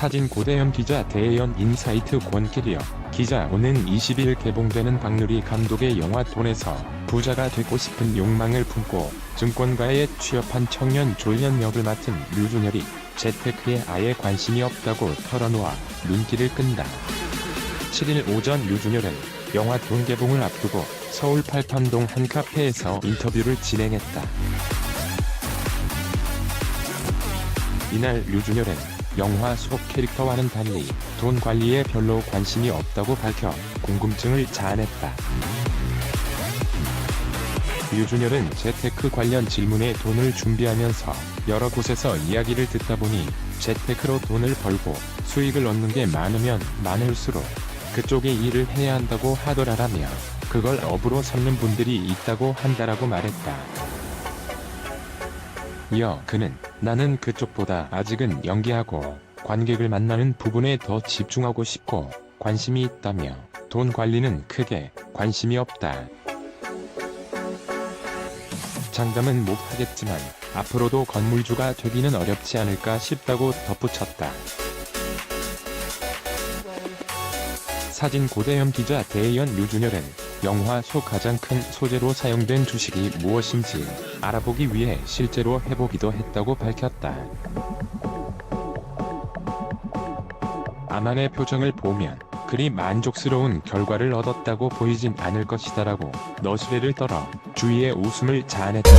사진 고대현 기자 대연 인사이트 권캐리어 기자 오는 20일 개봉되는 박누리 감독의 영화 돈에서 부자가 되고 싶은 욕망을 품고 증권가에 취업한 청년 졸년 역을 맡은 류준열이 재테크에 아예 관심이 없다고 털어놓아 눈길을 끈다. 7일 오전 류준열은 영화 돈 개봉을 앞두고 서울 팔판동 한 카페에서 인터뷰를 진행했다. 이날 류준열은 영화 속 캐릭터와는 달리 돈 관리에 별로 관심이 없다고 밝혀 궁금증을 자아냈다. 류준열은 재테크 관련 질문에 돈을 준비하면서 여러 곳에서 이야기를 듣다 보니 재테크로 돈을 벌고 수익을 얻는 게 많으면 많을수록 그쪽에 일을 해야 한다고 하더라라며 그걸 업으로 삼는 분들이 있다고 한다라고 말했다. 이어 그는 나는 그쪽보다 아직은 연기하고 관객을 만나는 부분에 더 집중하고 싶고 관심이 있다며 돈 관리는 크게 관심이 없다. 장담은 못하겠지만 앞으로도 건물주가 되기는 어렵지 않을까 싶다고 덧붙였다. 사진 고대현 기자 대연 류준열은 영화 속 가장 큰 소재로 사용된 주식이 무엇인지 알아보기 위해 실제로 해보기도 했다고 밝혔다. 아만의 표정을 보면 그리 만족스러운 결과를 얻었다고 보이진 않을 것이다라고 너스레를 떨어 주위의 웃음을 자아냈다.